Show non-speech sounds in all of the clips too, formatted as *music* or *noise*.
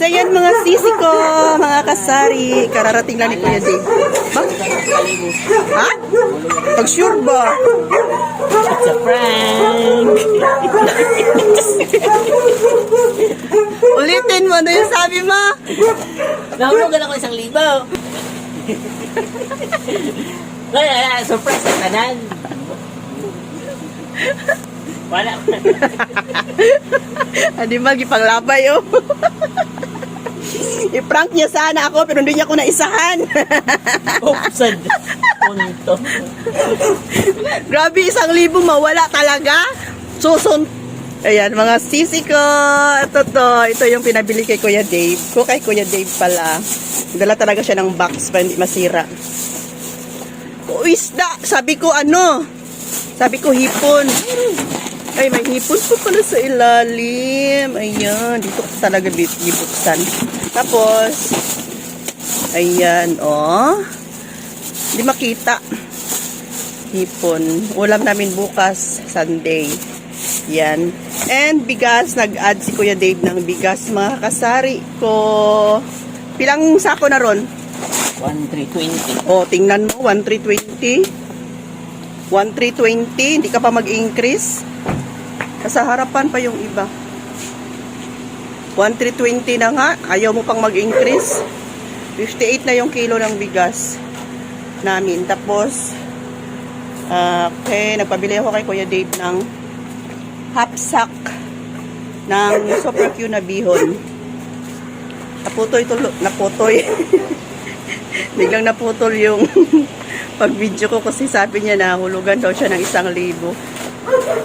So yan mga sisi ko, mga kasari. Kararating lang ni Kuya Dave. Ba? Ha? Pag sure ba? It's a prank! Ulitin mo na yung sabi mo. Nahulugan ako isang libaw. Wala, surprise sa kanan. Wala. Hindi ba, gipanglabay oh. *laughs* I-prank niya sana ako pero hindi niya ako naisahan. *laughs* Opsad. Punto. Grabe, isang libo mawala talaga. Susun... Ayan, mga sisi ko. Ito to. Ito yung pinabili kay Kuya Dave. Ko kay Kuya Dave pala. Dala talaga siya ng box para hindi masira. O isda. Sabi ko ano? Sabi ko hipon. Ay, may hipon po pala sa ilalim. Ayan, dito ko talaga bi- bibuksan. Tapos, ayan, oh. Hindi makita. Hipon. Ulam namin bukas, Sunday. Yan. And bigas, nag-add si Kuya Dave ng bigas. Mga kasari ko. Pilang sako na ron? 1,320. O, tingnan mo, 1,320. 1,320. Hindi ka pa mag-increase. Sa harapan pa yung iba. 1,320 na nga. Ayaw mo pang mag-increase. 58 na yung kilo ng bigas namin. Tapos, ah, okay, nagpabili ako kay Kuya Dave ng half sack ng super Q na bihon. Naputoy tulo, naputoy. *laughs* Biglang naputol yung *laughs* pag-video ko kasi sabi niya na hulugan daw siya ng isang libo.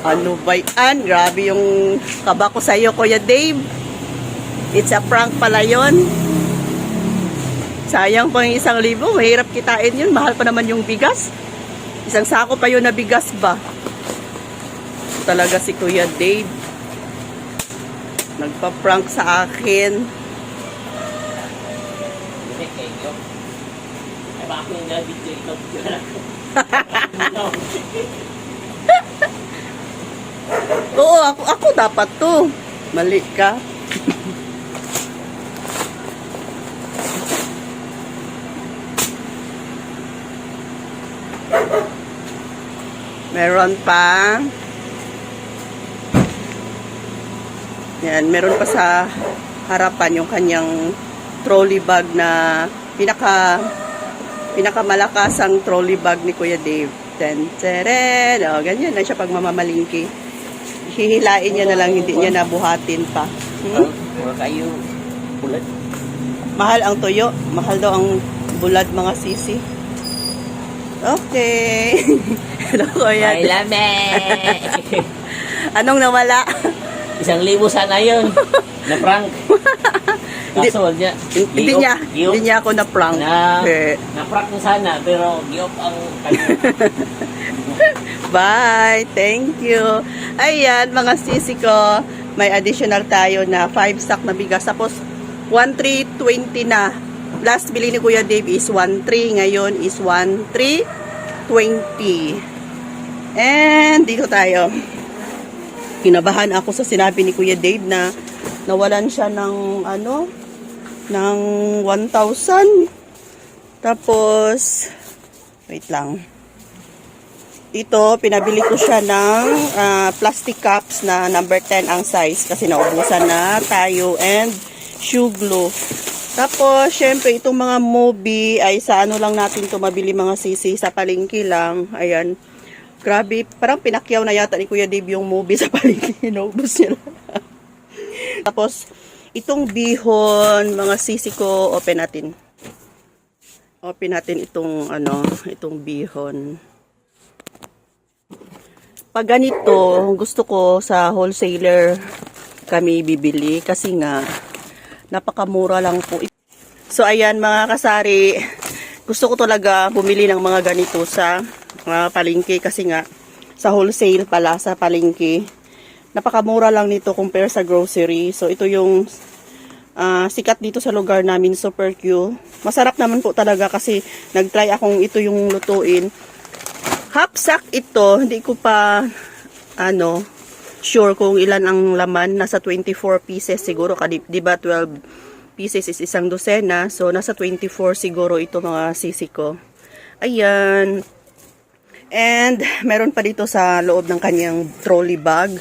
Ano ba yan? Grabe yung kaba ko sa'yo, Kuya Dave. It's a prank pala yon. Sayang pa yung isang libo. Mahirap kitain yun. Mahal pa naman yung bigas. Isang sako pa yun na bigas ba? Talaga si Kuya Dave. Nagpa-prank sa akin. Hindi *laughs* kayo. Ay, baka yung nabidyo ito. Oo, ako, ako dapat to. Mali ka. Meron pa. Yan, meron pa sa harapan yung kanyang trolley bag na pinaka pinakamalakasang trolley bag ni Kuya Dave. Ten, teren. O, ganyan na siya pag mamamalingki. Hihilain niya na lang, hindi niya nabuhatin pa. Hmm? Mura kayo. Bulat. Mahal ang toyo. Mahal daw ang bulad mga sisi. Okay. *laughs* Hello, Kuya. Ay, lame! *laughs* Anong nawala? Isang libo sana yun. *laughs* Na prank. Kaso niya. hindi niya, hindi niya ako na-prank. Na, Eh, na prank na sana, pero giop ang. *laughs* Bye. Thank you. Ayan, mga sisi ko, may additional tayo na 5 sack na bigas. Tapos, 1,320 na. Last bili ni Kuya Dave is 1,3. Ngayon is 1,320. And, dito tayo. Kinabahan ako sa sinabi ni Kuya Dave na nawalan siya ng ano, ng 1,000. Tapos, wait lang. Ito, pinabili ko siya ng ah, plastic cups na number 10 ang size kasi naubusan na tayo and shoe glue. Tapos, syempre, itong mga mobi ay sa ano lang natin ito mabili mga sisi sa palengke lang. Ayan. Grabe, parang pinakyaw na yata ni Kuya Dave yung mobi sa palengke. *laughs* Inaubos niya. Tapos, itong bihon, mga sisi ko, open natin. Open natin itong, ano, itong bihon. Pag ganito, gusto ko sa wholesaler kami bibili kasi nga napakamura lang po. So ayan mga kasari, gusto ko talaga bumili ng mga ganito sa uh, palengke kasi nga sa wholesale pala sa palengke. Napakamura lang nito compare sa grocery. So ito yung ah, sikat dito sa lugar namin, Super Q. Masarap naman po talaga kasi nag-try akong ito yung lutuin. Half sack ito, hindi ko pa ano sure kung ilan ang laman, nasa 24 pieces siguro di ba 12 pieces is isang dosena. So, nasa 24 siguro ito mga sisi ko. Ayan. And, meron pa dito sa loob ng kanyang trolley bag.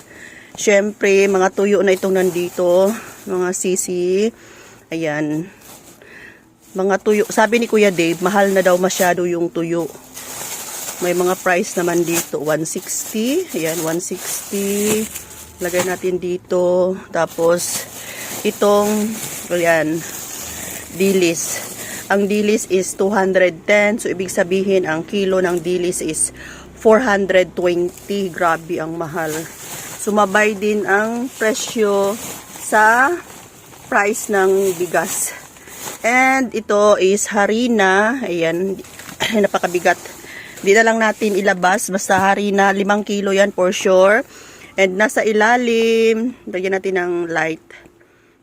Siyempre, mga tuyo na itong nandito. Mga sisi. Ayan. Mga tuyo. Sabi ni Kuya Dave, mahal na daw masyado yung tuyo. May mga price naman dito. 160. Ayan, 160. Lagay natin dito. Tapos, itong, ayan, dilis. Ang dilis is 210. So, ibig sabihin, ang kilo ng dilis is 420. Grabe ang mahal. Sumabay din ang presyo sa price ng bigas. And ito is harina. Ayan, napakabigat. Di na lang natin ilabas. Basta harina, 5 kilo yan for sure. And nasa ilalim, lagyan natin ng light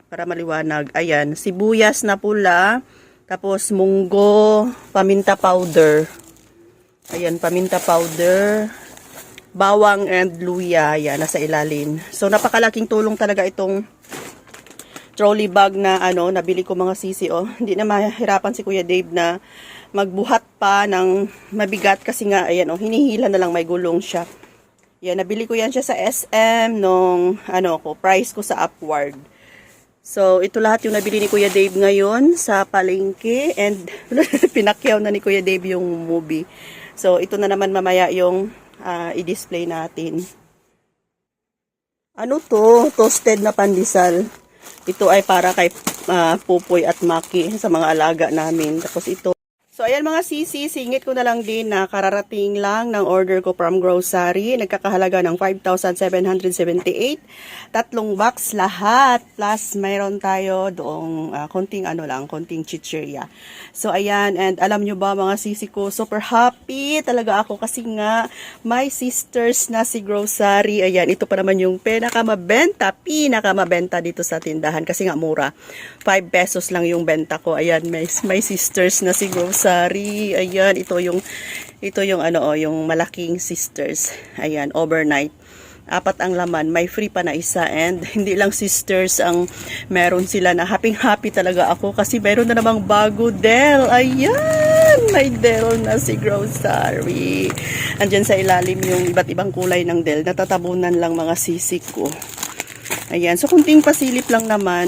para maliwanag. Ayan, sibuyas na pula. Tapos munggo, paminta powder. Ayan, paminta powder. Bawang and luya. Ayan, nasa ilalim. So, napakalaking tulong talaga itong trolley bag na ano, nabili ko mga sisi oh. Hindi na mahirapan si Kuya Dave na magbuhat pa ng mabigat kasi nga ayan oh, hinihila na lang may gulong siya. Yan, nabili ko yan siya sa SM nung ano ko, price ko sa Upward. So, ito lahat yung nabili ni Kuya Dave ngayon sa palengke and *laughs* pinakyaw na ni Kuya Dave yung movie. So, ito na naman mamaya yung ah, i-display natin. Ano to? Toasted na pandesal. Ito ay para kay ah, Pupoy at Maki sa mga alaga namin. Tapos ito. So, ayan mga sisi, singit ko na lang din na kararating lang ng order ko from grocery. Nagkakahalaga ng 5,778. Tatlong box lahat. Plus, mayroon tayo doong ah, konting ano lang, konting chichirya. So, ayan. And alam nyo ba mga sisi ko, super happy talaga ako kasi nga my sisters na si grocery. Ayan, ito pa naman yung pinakamabenta, pinakamabenta dito sa tindahan kasi nga mura. 5 pesos lang yung benta ko. Ayan, may, my sisters na si grocery. Ayan, ito yung ito yung ano oh, yung malaking sisters. Ayan, overnight. Apat ang laman, may free pa na isa and *laughs* hindi lang sisters ang meron sila na happy happy talaga ako kasi meron na namang bago Del. Ayan, may Del na si grocery. Andyan sa ilalim yung iba't ibang kulay ng Del. Natatabunan lang mga sisik ko. Ayan, so kunting pasilip lang naman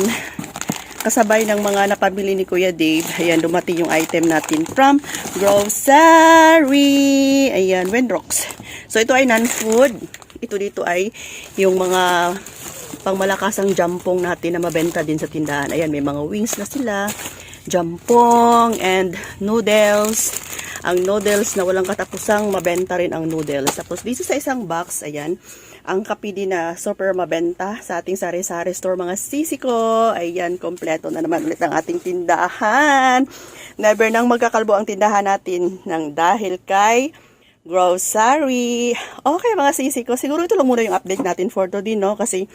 kasabay ng mga napabili ni Kuya Dave. Ayan, dumating yung item natin from grocery. Ayan, Wenrox. So, ito ay non-food. Ito dito ay yung mga pangmalakasang jampong natin na mabenta din sa tindahan. Ayan, may mga wings na sila. Jampong and noodles. Ang noodles na walang katapusang mabenta rin ang noodles. Tapos dito sa isang box, ayan, ang kape din na super mabenta sa ating sari-sari store mga sisi ko. Ayan, kompleto na naman ulit ang ating tindahan. Never nang magkakalbo ang tindahan natin ng dahil kay grocery. Okay mga sisi ko, siguro ito lang muna yung update natin for today, no? Kasi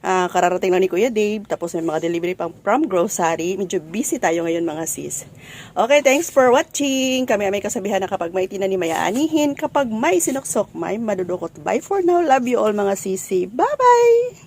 ah, kararating lang ni Kuya Dave, tapos may mga delivery pang from grocery. Medyo busy tayo ngayon mga sis. Okay, thanks for watching. Kami ay may kasabihan na kapag may tinanim ay aanihin, kapag may sinuksok, may madudukot. Bye for now. Love you all mga sisi. Bye-bye!